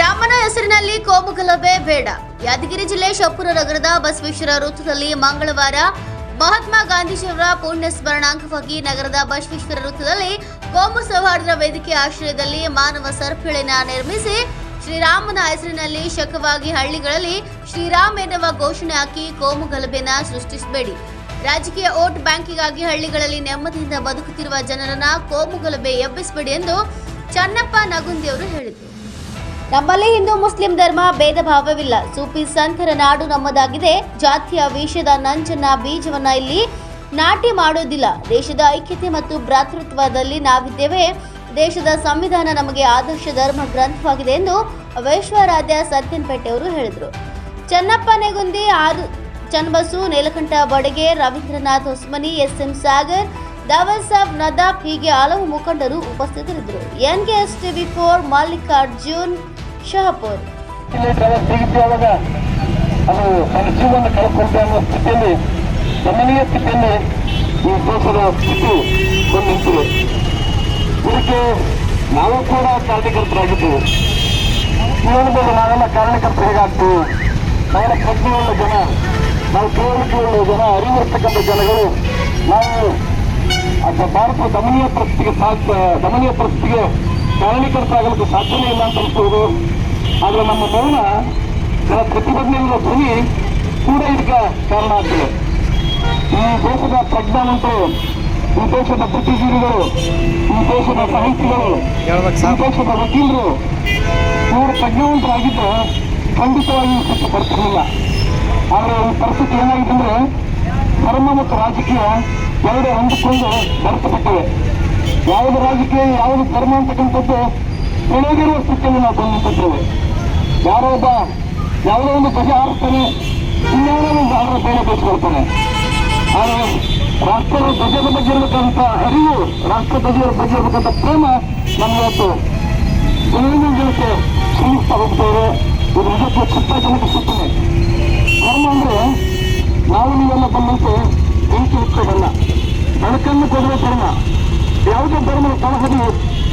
ರಾಮನ ಹೆಸರಿನಲ್ಲಿ ಕೋಮುಗಲಭೆ ಬೇಡ. ಯಾದಗಿರಿ ಜಿಲ್ಲೆ ಶಪುರ ನಗರದ ಬಸವೇಶ್ವರ ವೃತ್ತದಲ್ಲಿ ಮಂಗಳವಾರ ಮಹಾತ್ಮ ಗಾಂಧೀಜಿಯವರ ಪುಣ್ಯ ಸ್ಮರಣಾಂಗವಾಗಿ ನಗರದ ಬಸವೇಶ್ವರ ವೃತ್ತದಲ್ಲಿ ಕೋಮು ಸೌಹಾರ್ದ ವೇದಿಕೆ ಆಶ್ರಯದಲ್ಲಿ ಮಾನವ ಸರ್ಪಿಳಿನ ನಿರ್ಮಿಸಿ ಶ್ರೀರಾಮನ ಹೆಸರಿನಲ್ಲಿ ಶಕವಾಗಿ ಹಳ್ಳಿಗಳಲ್ಲಿ ಶ್ರೀರಾಮ್ ಎನ್ನುವ ಘೋಷಣೆ ಹಾಕಿ ಕೋಮು ಗಲಭೆನ ಸೃಷ್ಟಿಸಬೇಡಿ. ರಾಜಕೀಯ ಓಟ್ ಬ್ಯಾಂಕಿಗಾಗಿ ಹಳ್ಳಿಗಳಲ್ಲಿ ನೆಮ್ಮದಿಯಿಂದ ಬದುಕುತ್ತಿರುವ ಜನರನ್ನ ಕೋಮು ಗಲಭೆ ಎಬ್ಬಿಸಬೇಡಿ ಎಂದು ಚನ್ನಪ್ಪ ನಗುಂದಿಯವರು ಹೇಳಿದರು. ನಮ್ಮಲ್ಲಿ ಹಿಂದೂ ಮುಸ್ಲಿಂ ಧರ್ಮ ಭೇದ ಭಾವವಿಲ್ಲ ಸೂಫಿ ಸಂತರ ನಾಡು ನಮ್ಮದಾಗಿದೆ. ಜಾತಿಯ ವಿಷದ ನಂಚನ್ನ ಬೀಜವನ್ನ ಇಲ್ಲಿ ನಾಟಿ ಮಾಡೋದಿಲ್ಲ. ದೇಶದ ಐಕ್ಯತೆ ಮತ್ತು ಭ್ರಾತೃತ್ವದಲ್ಲಿ ನಾವಿದ್ದೇವೆ. ದೇಶದ ಸಂವಿಧಾನ ನಮಗೆ ಆದರ್ಶ ಧರ್ಮ ಗ್ರಂಥವಾಗಿದೆ ಎಂದು ವೈಶ್ವರಾಧ್ಯ ಸತ್ಯನ್ಪೇಟೆ ಅವರು ಹೇಳಿದರು. ಚನ್ನಪ್ಪ ನೆಗುಂದಿ ಆರು, ಚನ್ನಬಸು, ನೀಲಕಂಠ ಬಡಗೆ, ರವೀಂದ್ರನಾಥ್ ಹೊಸ್ಮನಿ ಎಸ್ ಎಂ ಸಾಗರ್ ದಾವಲ್ ಸಾಬ್ ನದಾಫ್ ಹೀಗೆ ಹಲವು ಮುಖಂಡರು ಉಪಸ್ಥಿತರಿದ್ದರು. NKS TV four, Mallikarjun Shahapur. ಅದು ಕಳ್ಕೊಂಡೆ ಅನ್ನೋ ಸ್ಥಿತಿಯಲ್ಲಿ, ಗಮನೀಯ ಸ್ಥಿತಿಯಲ್ಲಿ ಈ ಸ್ಥಿತಿ ಇದಕ್ಕೆ ನಾವು ಕೂಡ ಕಾರಣಕರ್ತರಾಗಿದ್ದೇವೆ ಜೀವನದಲ್ಲಿ ನಾವೆಲ್ಲ ಕಾರಣಕರ್ತರು ಹೇಗಾಗ್ತೀವಿ ನಾವೆಲ್ಲ ಪ್ರಜ್ಞೆಯುಳ್ಳ ಜನ, ನಾವು ತಿಳುವಳಿಕೆಯುಳ್ಳ ಜನ, ಅರಿವಿರ್ತಕ್ಕಂಥ ಜನಗಳು ನಾವು ಅದ ಭಾರತ ದಮನೀಯ ಪರಿಸ್ಥಿತಿಗೆ ಸಾಧ್ಯ ದಮನೀಯ ಪರಿಸ್ಥಿತಿಗೆ ಕಾರಣೀಕರ್ತರಾಗಲಿಕ್ಕೆ ಸಾಧ್ಯನೇ ಇಲ್ಲ ಅಂತ ಅನ್ಸ್ಬೋದು. ಆದ್ರೆ ನಮ್ಮ ಮೌನ ಜನ ಪ್ರತಿಭಟನೆಗಳ ಧ್ವನಿ ಕೂಡ ಇದಕ್ಕೆ ಕಾರಣ ಆಗ್ತದೆ. ಈ ದೇಶದ ಪ್ರಜ್ಞಾವಂತರು ಈ ದೇಶದ ಬುದ್ಧಿಜೀವಿಗಳು ಈ ದೇಶದ ಸಾಹಿತಿಗಳು ಈ ದೇಶದ ವಕೀಲರು ಇವರು ಪ್ರಜ್ಞಾವಂತರಾಗಿದ್ದರೆ ಖಂಡಿತವಾಗಿ ಈ ಸ್ಥಿತಿ ಬರ್ತಿರಲಿಲ್ಲ. ಆದರೆ ಈ ಪರಿಸ್ಥಿತಿ ಏನಾಗಿದೆ ಅಂದ್ರೆ ಧರ್ಮ ಮತ್ತು ರಾಜಕೀಯ ಎರಡು ಹೊಂದಿಕೊಂಡು ಬರ್ತಪಟ್ಟಿವೆ ಯಾವುದು ರಾಜಕೀಯ, ಯಾವುದು ಧರ್ಮ ಅಂತಕ್ಕಂಥದ್ದು ತಿಳಿದಿರುವ ಸ್ಥಿತಿಯಲ್ಲಿ ನಾವು ಬಂದಿದ್ದೇವೆ. ಯಾರೋ ಒಬ್ಬ ಯಾವುದೋ ಒಂದು ಧ್ವಜ ಹಾರಿಸ್ತಾನೆ ಇನ್ನೇನೋ ಒಂದು ಅವರ ಬೇರೆ ಬೇಯಿಸ್ಕೊಳ್ತಾನೆ ಆದರೆ ರಾಷ್ಟ್ರದ ಧ್ವಜದ ಬಗ್ಗೆ ಇರಬೇಕಂತ ಅರಿವು, ರಾಷ್ಟ್ರ ಧ್ವಜದ ಬಗ್ಗೆ ಇರಬೇಕಂತ ಪ್ರೇಮ ನಮ್ಗೆ ಇವತ್ತು ದಿನದಿಂದ ದಿನಕ್ಕೆ ಕ್ಷೀಣಿಸ್ತಾ ಇದೆ. ಇದು ನಿಜಕ್ಕೂ ಜನಕ್ಕೆ ಸಿಗ್ತದೆ ಧರ್ಮ ಅಂದ್ರೆ ಬಂದಂತೆ ಬೆಂಕಿ ಇರ್ತದಲ್ಲ ಬೆಳಕನ್ನು ಕೊಡುವ ಧರ್ಮ. ಯಾವುದೇ ಧರ್ಮದ ತಳಹದಿ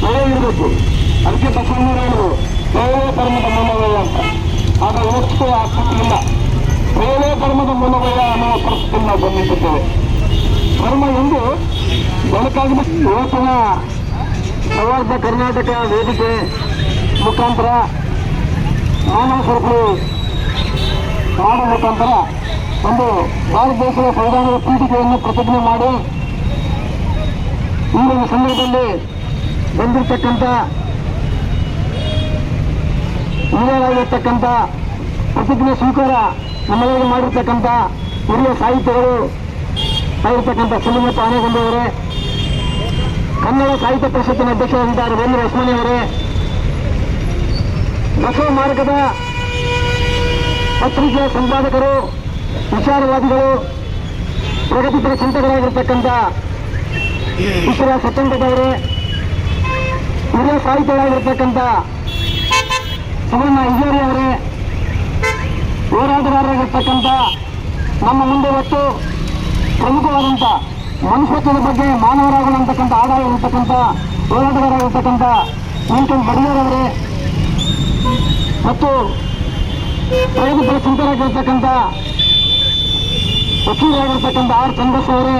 ಮಳೆ ಇರಬೇಕು. ಅದಕ್ಕೆ ಬಸವಣ್ಣ ಹೇಳಿದ್ರು ಬೇರೆ ಧರ್ಮದ ಮನೋವಯ ಅಂತ. ಆಗ ಯೋಚಿಸುವ ಆ ಸ್ಥಿತಿ ಇಲ್ಲ ದೇವೇ ಧರ್ಮದ ಮನೋವಯ ಅನ್ನುವ ಪರಿಸ್ಥಿತಿಯನ್ನು ನಾವು ಬಂದಿದ್ದೇವೆ ಧರ್ಮ ಎಂದು ಬೆಳಕಾಗಿ ಇವತ್ತಿನ ಸೌಹಾರ್ದ ಕರ್ನಾಟಕ ವೇದಿಕೆ ಮುಖಾಂತರ ಮಾನವ ಸರಪಳಿ ಮಾಡುವ ಮುಖಾಂತರ ಒಂದು ಭಾರತ ದೇಶದ ಸಂವಿಧಾನದ ಪೀಠಿಕೆಯನ್ನು ಪ್ರತಿಜ್ಞೆ ಮಾಡಿ ಈ ಒಂದು ಸಂದರ್ಭದಲ್ಲಿ ಬಂದಿರತಕ್ಕಂಥ ನೀಡಲಾಗಿರ್ತಕ್ಕಂಥ ಪ್ರತಿಜ್ಞೆ ಸ್ವೀಕಾರ ನಮ್ಮಲ್ಲಿ ಮಾಡಿರ್ತಕ್ಕಂಥ ಹಿರಿಯ ಸಾಹಿತ್ಯಗಳು ಆಗಿರ್ತಕ್ಕಂಥ ಸುಲಿಮತ್ತ ಆನೆಗೊಂಡವರೇ ಕನ್ನಡ ಸಾಹಿತ್ಯ ಪರಿಷತ್ತಿನ ಅಧ್ಯಕ್ಷರಾದಂಥ ರವೀಂದ್ರ ಲಕ್ಷ್ಮಣಿ ಅವರೇ, ಬಸವ ಮಾರ್ಗದ ಪತ್ರಿಕೆಯ ಸಂಪಾದಕರು ವಿಚಾರವಾದಿಗಳು ಪ್ರಗತಿಪರ ಚಿಂತಕರಾಗಿರ್ತಕ್ಕಂಥ ವಿಶ್ವ ಸತ್ಯಂಕದವರೇ ಹಿರಿಯ ಸಾಹಿತ್ಯಗಳಾಗಿರ್ತಕ್ಕಂಥ ಸುವರ್ಣ ಇಜೇರಿ ಅವರೇ ಹೋರಾಟಗಾರರಾಗಿರ್ತಕ್ಕಂಥ ನಮ್ಮ ಮುಂದೆ ಇವತ್ತು ಪ್ರಮುಖವಾದಂಥ ಮನುಷ್ಯತ್ವದ ಬಗ್ಗೆ ಮಾನವರಾಗೋಣ ಅಂತಕ್ಕಂಥ ಆದಾಯ ಇರತಕ್ಕಂಥ ಹೋರಾಟಗಾರರಾಗಿರ್ತಕ್ಕಂಥ ವೆಂಕಟೇಶ್ ಬಡಿಯರವರೇ ಮತ್ತು ಪ್ರಗತಿಪರ ಚಿಂತಕರಾಗಿರ್ತಕ್ಕಂಥ ವಕೀಲರಾಗಿರ್ತಕ್ಕಂಥ ಆರ್ ಚಂದಸ್ ಅವರೇ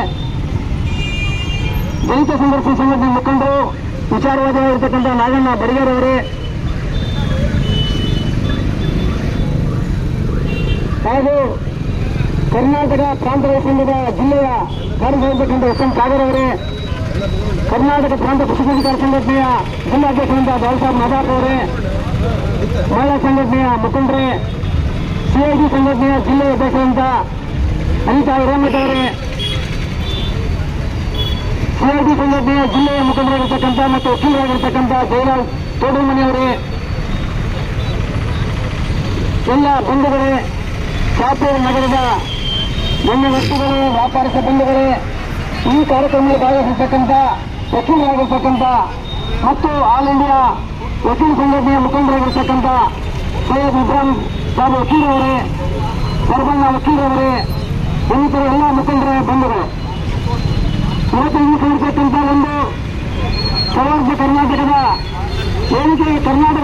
ದಲಿತ ಸಂಘರ್ಷ ಸಂಘಟನೆ ಮುಖಂಡರು ವಿಚಾರವಾದಿಯಾಗಿರ್ತಕ್ಕಂಥ ನಾಗಣ್ಣ ಬಡಿಗೇರ್ ಅವರೇ. ಹಾಗೂ ಕರ್ನಾಟಕ ಪ್ರಾಂತ ರೈತ ಸಂಘದ ಜಿಲ್ಲೆಯ ಕಾರ್ಯದರ್ಶಿಯಾಗಿರ್ತಕ್ಕಂಥ ಎಸ್ ಎಂ ಸಾಗರ್ ಅವರೇ, ಕರ್ನಾಟಕ ಪ್ರಾಂತ ಕೃಷಿಕಾಧಿಕಾರ ಸಂಘಟನೆಯ ಜಿಲ್ಲಾಧ್ಯಕ್ಷರಾದ ಬಾಲಸಾಬ್ ಮಾದಾಪ್ ಅವರೇ, ಮಹಿಳಾ ಸಂಘಟನೆಯ ಮುಖಂಡರೇ ಸಿಐಡಿ ಸಂಘಟನೆಯ ಜಿಲ್ಲೆಯ ಅಧ್ಯಕ್ಷರಂತ ಅನಿತಾ ಹಿರೇಮಠ ಅವರೇ ಸಿಐಡಿ ಸಂಘಟನೆಯ ಜಿಲ್ಲೆಯ ಮುಖಂಡರಾಗಿರ್ತಕ್ಕಂಥ ಮತ್ತು ವಕೀಲರಾಗಿರ್ತಕ್ಕಂಥ ಜಯಲಾಲ್ ತೋಡಮನಿಯವರೇ, ಎಲ್ಲ ಬಂಧುಗಳೇ ಶಾಪೂರ್ ನಗರದ ಗಣ್ಯ ವ್ಯಕ್ತಿಗಳು ವ್ಯಾಪಾರಿಕ ಬಂಧುಗಳೇ, ಈ ಕಾರ್ಯಕ್ರಮದಲ್ಲಿ ಭಾಗವಹಿಸಿರ್ತಕ್ಕಂಥ ವಕೀಲರಾಗಿರ್ತಕ್ಕಂಥ ಮತ್ತು ಆಲ್ ಇಂಡಿಯಾ ವಕೀಲ ಸಂಘಟನೆಯ ಮುಖಂಡರಾಗಿರ್ತಕ್ಕಂಥ ಸೈಯದ್ ಇಬ್ರಾಹಿಂ ಸಾಬ್ ವಕೀಲರವರೇ ಸರ್ಬಣ್ಣ ವಕೀಲರವರೇ ಬಂಧುಗಳು ಇವತ್ತು ಈ ಕುರಿತಕ್ಕಂಥ ಒಂದು ಸೌಹಾರ್ದ ಕರ್ನಾಟಕದ ವೇದಿಕೆ ಕರ್ನಾಟಕ